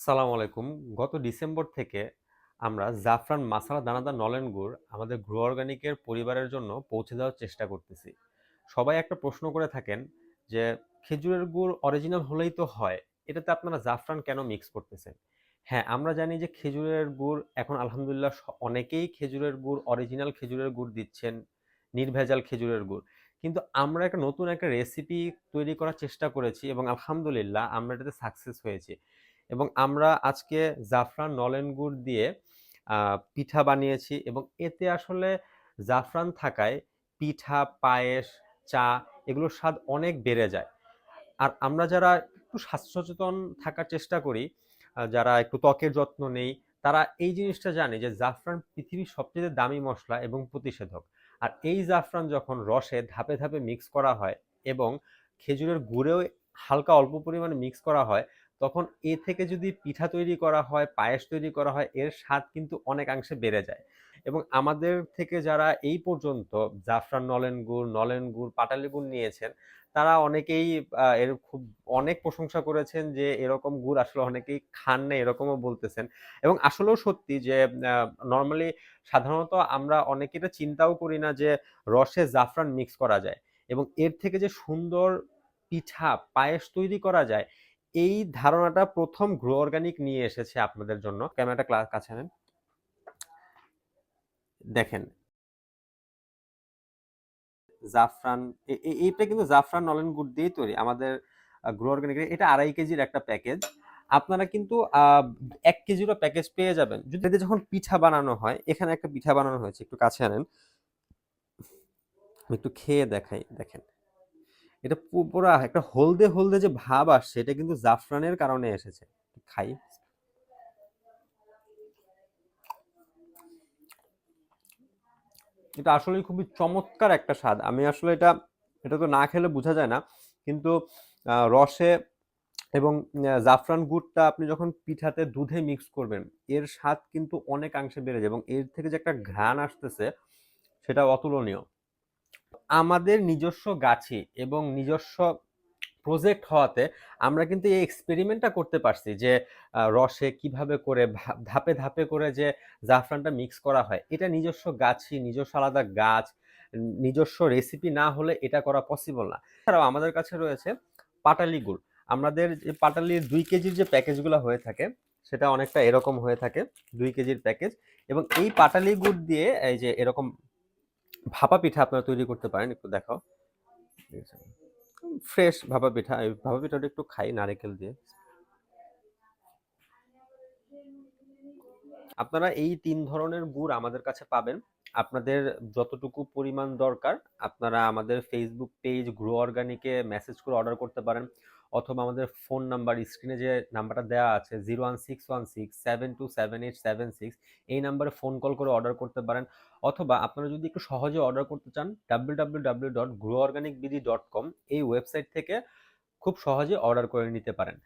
সালাম আলাইকুম। গত ডিসেম্বর থেকে আমরা জাফরান মাসালা দানাদার নলেন গুড় আমাদের গ্রো অর্গানিকের পরিবারের জন্য পৌঁছে দেওয়ার চেষ্টা করতেছি। সবাই একটা প্রশ্ন করে থাকেন যে, খেজুরের গুড় অরিজিনাল হলেই তো হয়, এটাতে আপনারা জাফরান কেন মিক্স করতেছেন? হ্যাঁ আমরা জানি যে খেজুরের গুড়, এখন আলহামদুলিল্লাহ অনেকেই খেজুরের গুড়, অরিজিনাল খেজুরের গুড় দিচ্ছেন, নির্ভেজাল খেজুরের গুড়। কিন্তু আমরা একটা নতুন একটা রেসিপি তৈরি করার চেষ্টা করেছি এবং আলহামদুলিল্লাহ আমরা এটাতে সাকসেস হয়েছি। এবং আমরা আজকে জাফরান নলেন গুড় দিয়ে পিঠা বানিয়েছি এবং এতে আসলে জাফরান থাকায় পিঠা, পায়েস, চা এগুলোর স্বাদ অনেক বেড়ে যায়। আর আমরা যারা একটু স্বাস্থ্য সচেতন থাকার চেষ্টা করি যারা একটু ত্বকের যত্ন নেই, তারা এই জিনিসটা জানে যে জাফরান পৃথিবীর সবচেয়ে দামি মশলা এবং প্রতিষেধক। আর এই জাফরান যখন রসে ধাপে ধাপে মিক্স করা হয় এবং খেজুরের গুড়েও হালকা অল্প পরিমাণে মিক্স করা হয়, তখন এ থেকে যদি পিঠা তৈরি করা হয়, পায়েস তৈরি করা হয়, এর স্বাদ কিন্তু অনেকাংশে বেড়ে যায়। এবং আমাদের থেকে যারা এই পর্যন্ত জাফরান নলেন গুড় নলেন গুড়, পাটালি গুড় নিয়েছেন, তারা অনেকেই এর খুব অনেক প্রশংসা করেছেন যে এরকম গুড় আসলে অনেকেই খান না এরকমও বলতেছেন। এবং আসলেও সত্যি যে নর্মালি সাধারণত আমরা অনেকে এটা চিন্তাও করি না যে রসে জাফরান মিক্স করা যায়। এবং এর থেকে যে সুন্দর পিঠা, পায়েস তৈরি করা যায়, এই ধারণাটা প্রথম গ্রো অর্গানিক নিয়ে এসেছে আপনাদের জন্য। ক্যামেরাটা ক্লাস কাছে নেন। দেখেন। জাফরান এইটা কিন্তু জাফরান নলেন গুড় দিয়ে তৈরি। আমাদের গ্রো অর্গানিক এটা আড়াই কেজির একটা প্যাকেজ। আপনারা কিন্তু এক কেজিরও প্যাকেজ পেয়ে যাবেন। যদি যখন পিঠা বানানো হয়, এখানে একটা পিঠা বানানো হয়েছে, একটু কাছে আনেন। একটু খেয়ে দেখাই, দেখেন। এটা পুরো একটা হলদে হলদে যে ভাব আসছে, এটা কিন্তু জাফরানের কারণে এসেছে। খাই। এটা আসলে খুবই চমৎকার একটা স্বাদ। আমি আসলে এটা এটা তো না খেলে বোঝা যায় না, কিন্তু রসে এবং জাফরান গুড়টা আপনি যখন পিঠাতে দুধে মিক্স করবেন, এর স্বাদ কিন্তু অনেকাংশে বেড়ে যায় এবং এর থেকে যে একটা ঘ্রাণ আসতেছে, সেটা অতুলনীয়। আমাদের নিজস্ব গাছি এবং নিজস্ব প্রজেক্ট হওয়াতে আমরা কিন্তু এই এক্সপেরিমেন্টটা করতে পারছি যে রসে কীভাবে করে ধাপে ধাপে করে যে জাফরানটা মিক্স করা হয়। এটা নিজস্ব গাছি, নিজস্ব আলাদা গাছ, নিজস্ব রেসিপি না হলে এটা করা পসিবল না। এছাড়াও আমাদের কাছে রয়েছে পাটালি গুড়। আমাদের যে পাটালির দুই কেজির যে প্যাকেজগুলো হয়ে থাকে, সেটা অনেকটা এরকম হয়ে থাকে, দুই কেজির প্যাকেজ এবং এই পাটালি গুড় দিয়ে এই যে এরকম ভাপা পিঠা আপনারা তৈরি করতে পারেন, একটু দেখাও। ফ্রেশ ভাপা পিঠা এই ভাপা পিঠাটা একটু খাই, নারকেল দিয়ে। আপনারা এই তিন ধরনের গুড় আমাদের কাছে পাবেন। আপনাদের যতটুকু পরিমাণ দরকার, আপনারা আমাদের ফেসবুক পেজ গ্রো অর্গানিকে মেসেজ করে অর্ডার করতে পারেন। অথবা আমাদের ফোন নাম্বার স্ক্রিনে যে নাম্বারটা দেওয়া আছে zero one six one six seven two seven eight seven six এই নাম্বারে ফোন কল করে অর্ডার করতে পারেন। অথবা আপনারা যদি একটু সহজে অর্ডার করতে চান W W W dot grow organic BD dot com এই ওয়েবসাইট থেকে খুব সহজে অর্ডার করে নিতে পারেন।